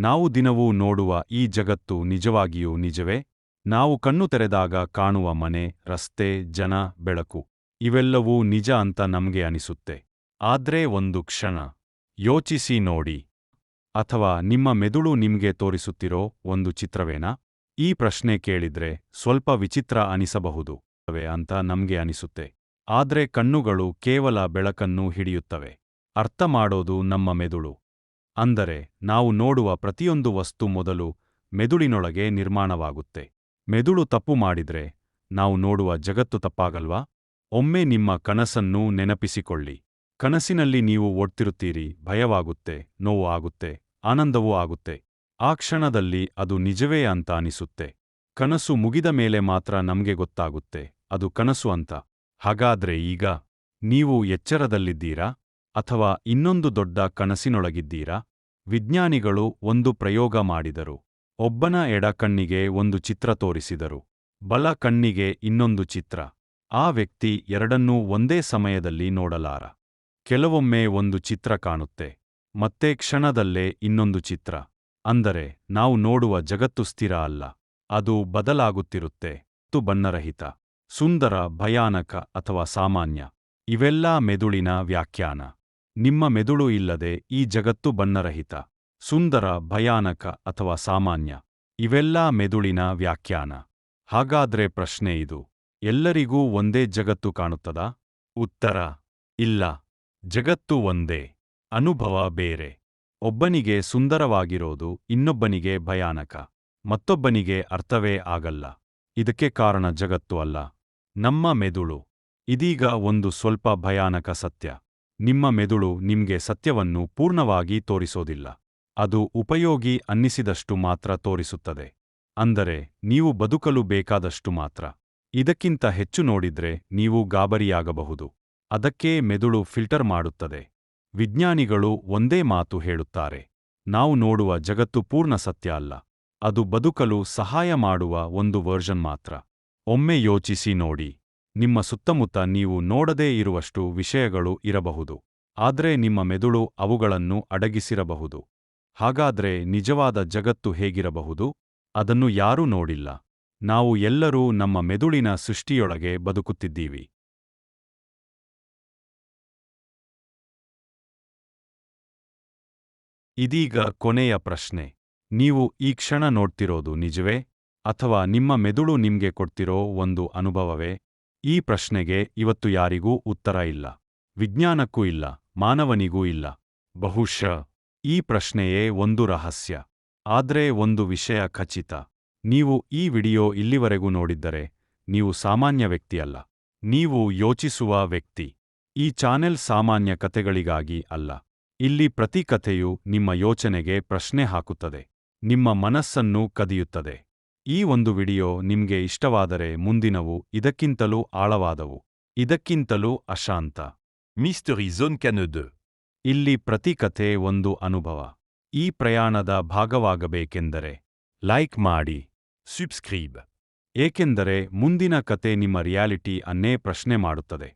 ನಾವು ದಿನವೂ ನೋಡುವ ಈ ಜಗತ್ತು ನಿಜವಾಗಿಯೂ ನಿಜವೇ? ನಾವು ಕಣ್ಣು ತೆರೆದಾಗ ಕಾಣುವ ಮನೆ, ರಸ್ತೆ, ಜನ, ಬೆಳಕು, ಇವೆಲ್ಲವೂ ನಿಜ ಅಂತ ನಮ್ಗೆ ಅನಿಸುತ್ತೆ. ಆದ್ರೆ ಒಂದು ಕ್ಷಣ. ಯೋಚಿಸಿ ನೋಡಿ. ಅಥವಾ ನಿಮ್ಮ ಮೆದುಳು ನಿಮ್ಗೆ ತೋರಿಸುತ್ತಿರೋ ಒಂದು ಚಿತ್ರವೇನಾ? ಈ ಪ್ರಶ್ನೆ ಕೇಳಿದ್ರೆ ಸ್ವಲ್ಪ ವಿಚಿತ್ರ ಅನಿಸಬಹುದು. ಅಂತ ನಮ್ಗೆ ಅನಿಸುತ್ತೆ. ಆದ್ರೆ ಕಣ್ಣುಗಳು ಕೇವಲ ಬೆಳಕನ್ನು ಹಿಡಿಯುತ್ತವೆ. ಅರ್ಥ ಮಾಡೋದು ನಮ್ಮ ಮೆದುಳು. ಅಂದರೆ ನಾವು ನೋಡುವ ಪ್ರತಿಯೊಂದು ವಸ್ತು ಮೊದಲು ಮೆದುಳಿನೊಳಗೆ ನಿರ್ಮಾಣವಾಗುತ್ತೆ. ಮೆದುಳು ತಪ್ಪು ಮಾಡಿದ್ರೆ ನಾವು ನೋಡುವ ಜಗತ್ತು ತಪ್ಪಾಗಲ್ವಾ? ಒಮ್ಮೆ ನಿಮ್ಮ ಕನಸನ್ನೂ ನೆನಪಿಸಿಕೊಳ್ಳಿ. ಕನಸಿನಲ್ಲಿ ನೀವು ಒಡ್ತಿರುತ್ತೀರಿ, ಭಯವಾಗುತ್ತೆ, ನೋವು ಆಗುತ್ತೆ, ಆನಂದವೂ ಆಗುತ್ತೆ. ಆ ಕ್ಷಣದಲ್ಲಿ ಅದು ನಿಜವೇ ಅಂತ ಅನಿಸುತ್ತೆ. ಕನಸು ಮುಗಿದ ಮೇಲೆ ಮಾತ್ರ ನಮ್ಗೆ ಗೊತ್ತಾಗುತ್ತೆ, ಅದು ಕನಸು ಅಂತ. ಹಾಗಾದ್ರೆ ಈಗ ನೀವು ಎಚ್ಚರದಲ್ಲಿದ್ದೀರಾ? ಅಥವಾ ಇನ್ನೊಂದು ದೊಡ್ಡ ಕನಸಿನೊಳಗಿದ್ದೀರಾ? ವಿಜ್ಞಾನಿಗಳು ಒಂದು ಪ್ರಯೋಗ ಮಾಡಿದರು. ಒಬ್ಬನ ಎಡ ಕಣ್ಣಿಗೆ ಒಂದು ಚಿತ್ರ ತೋರಿಸಿದರು. ಬಲ ಕಣ್ಣಿಗೆ ಇನ್ನೊಂದು ಚಿತ್ರ. ಆ ವ್ಯಕ್ತಿ ಎರಡನ್ನೂ ಒಂದೇ ಸಮಯದಲ್ಲಿ ನೋಡಲಾರ. ಕೆಲವೊಮ್ಮೆ ಒಂದು ಚಿತ್ರ ಕಾಣುತ್ತೆ. ಮತ್ತೆ ಕ್ಷಣದಲ್ಲೇ ಇನ್ನೊಂದು ಚಿತ್ರ. ಅಂದರೆ ನಾವು ನೋಡುವ ಜಗತ್ತು ಸ್ಥಿರ ಅಲ್ಲ. ಅದು ಬದಲಾಗುತ್ತಿರುತ್ತೆ. ತು ಬಣ್ಣರಹಿತ. ಸುಂದರ, ಭಯಾನಕ ಅಥವಾ ಸಾಮಾನ್ಯ. ಇವೆಲ್ಲಾ ಮೆದುಳಿನ ವ್ಯಾಖ್ಯಾನ. ನಿಮ್ಮ ಮೆದುಳು ಇಲ್ಲದೆ ಈ ಜಗತ್ತು ಬಣ್ಣರಹಿತ, ಸುಂದರ, ಭಯಾನಕ ಅಥವಾ ಸಾಮಾನ್ಯ. ಇವೆಲ್ಲಾ ಮೆದುಳಿನ ವ್ಯಾಖ್ಯಾನ. ಹಾಗಾದ್ರೆ ಪ್ರಶ್ನೆ ಇದು. ಎಲ್ಲರಿಗೂ ಒಂದೇ ಜಗತ್ತು ಕಾಣುತ್ತದಾ? ಉತ್ತರ. ಇಲ್ಲ. ಜಗತ್ತು ಒಂದೇ. ಅನುಭವ ಬೇರೆ. ಒಬ್ಬನಿಗೆ ಸುಂದರವಾಗಿರೋದು ಇನ್ನೊಬ್ಬನಿಗೆ ಭಯಾನಕ. ಮತ್ತೊಬ್ಬನಿಗೆ ಅರ್ಥವೇ ಆಗಲ್ಲ. ಇದಕ್ಕೆ ಕಾರಣ ಜಗತ್ತು ಅಲ್ಲ. ನಮ್ಮ ಮೆದುಳು. ಇದೀಗ ಒಂದು ಸ್ವಲ್ಪ ಭಯಾನಕ ಸತ್ಯ. ನಿಮ್ಮ ಮೆದುಳು ನಿಮ್ಗೆ ಸತ್ಯವನ್ನು ಪೂರ್ಣವಾಗಿ ತೋರಿಸೋದಿಲ್ಲ. ಅದು ಉಪಯೋಗಿ ಅನ್ನಿಸಿದಷ್ಟು ಮಾತ್ರ ತೋರಿಸುತ್ತದೆ. ಅಂದರೆ, ನೀವು ಬದುಕಲು ಬೇಕಾದಷ್ಟು ಮಾತ್ರ. ಇದಕ್ಕಿಂತ ಹೆಚ್ಚು ನೋಡಿದ್ರೆ ನೀವು ಗಾಬರಿಯಾಗಬಹುದು. ಅದಕ್ಕೇ ಮೆದುಳು ಫಿಲ್ಟರ್ ಮಾಡುತ್ತದೆ. ವಿಜ್ಞಾನಿಗಳು ಒಂದೇ ಮಾತು ಹೇಳುತ್ತಾರೆ. ನಾವು ನೋಡುವ ಜಗತ್ತು ಪೂರ್ಣ ಸತ್ಯ ಅಲ್ಲ. ಅದು ಬದುಕಲು ಸಹಾಯ ಮಾಡುವ ಒಂದು ವರ್ಷನ್ ಮಾತ್ರ. ಒಮ್ಮೆ ಯೋಚಿಸಿ ನೋಡಿ. ನಿಮ್ಮ ಸುತ್ತಮುತ್ತ ನೀವು ನೋಡದೇ ಇರುವಷ್ಟು ವಿಷಯಗಳು ಇರಬಹುದು. ಆದ್ರೆ ನಿಮ್ಮ ಮೆದುಳು ಅವುಗಳನ್ನು ಅಡಗಿಸಿರಬಹುದು. ಹಾಗಾದ್ರೆ ನಿಜವಾದ ಜಗತ್ತು ಹೇಗಿರಬಹುದು? ಅದನ್ನು ಯಾರೂ ನೋಡಿಲ್ಲ. ನಾವು ಎಲ್ಲರೂ ನಮ್ಮ ಮೆದುಳಿನ ಸೃಷ್ಟಿಯೊಳಗೆ ಬದುಕುತ್ತಿದ್ದೀವಿ. ಇದೀಗ ಕೊನೆಯ ಪ್ರಶ್ನೆ. ನೀವು ಈ ಕ್ಷಣ ನೋಡ್ತಿರೋದು ನಿಜವೇ? ಅಥವಾ ನಿಮ್ಮ ಮೆದುಳು ನಿಮ್ಗೆ ಕೊಡ್ತಿರೋ ಒಂದು ಅನುಭವವೇ? ಈ ಪ್ರಶ್ನೆಗೆ ಇವತ್ತು ಯಾರಿಗೂ ಉತ್ತರ ಇಲ್ಲ. ವಿಜ್ಞಾನಕ್ಕೂ ಇಲ್ಲ, ಮಾನವನಿಗೂ ಇಲ್ಲ. ಬಹುಶಃ ಈ ಪ್ರಶ್ನೆಯೇ ಒಂದು ರಹಸ್ಯ. ಆದ್ರೆ ಒಂದು ವಿಷಯ ಖಚಿತ. ನೀವು ಈ ವಿಡಿಯೋ ಇಲ್ಲಿವರೆಗೂ ನೋಡಿದ್ದರೆ ನೀವು ಸಾಮಾನ್ಯ ವ್ಯಕ್ತಿಯಲ್ಲ. ನೀವು ಯೋಚಿಸುವ ವ್ಯಕ್ತಿ. ಈ ಚಾನೆಲ್ ಸಾಮಾನ್ಯ ಕಥೆಗಳಿಗಾಗಿ ಅಲ್ಲ. ಇಲ್ಲಿ ಪ್ರತಿ ಕಥೆಯು ನಿಮ್ಮ ಯೋಚನೆಗೆ ಪ್ರಶ್ನೆ ಹಾಕುತ್ತದೆ. ನಿಮ್ಮ ಮನಸ್ಸನ್ನು ಕದಿಯುತ್ತದೆ. ಈ ಒಂದು ವಿಡಿಯೋ ನಿಮ್ಗೆ ಇಷ್ಟವಾದರೆ ಮುಂದಿನವು ಇದಕ್ಕಿಂತಲೂ ಆಳವಾದವು. ಇದಕ್ಕಿಂತಲೂ ಅಶಾಂತ. Mystery zone 2. ಇಲ್ಲಿ ಪ್ರತಿ ಕಥೆ ಒಂದು ಅನುಭವ. ಈ ಪ್ರಯಾಣದ ಭಾಗವಾಗಬೇಕೆಂದರೆ ಲೈಕ್ ಮಾಡಿ ಸಬ್ಸ್ಕ್ರೈಬ್. ಏಕೆಂದರೆ ಮುಂದಿನ ಕತೆ ನಿಮ್ಮ ರಿಯಾಲಿಟಿ ಅನ್ನೇ ಪ್ರಶ್ನೆ ಮಾಡುತ್ತದೆ.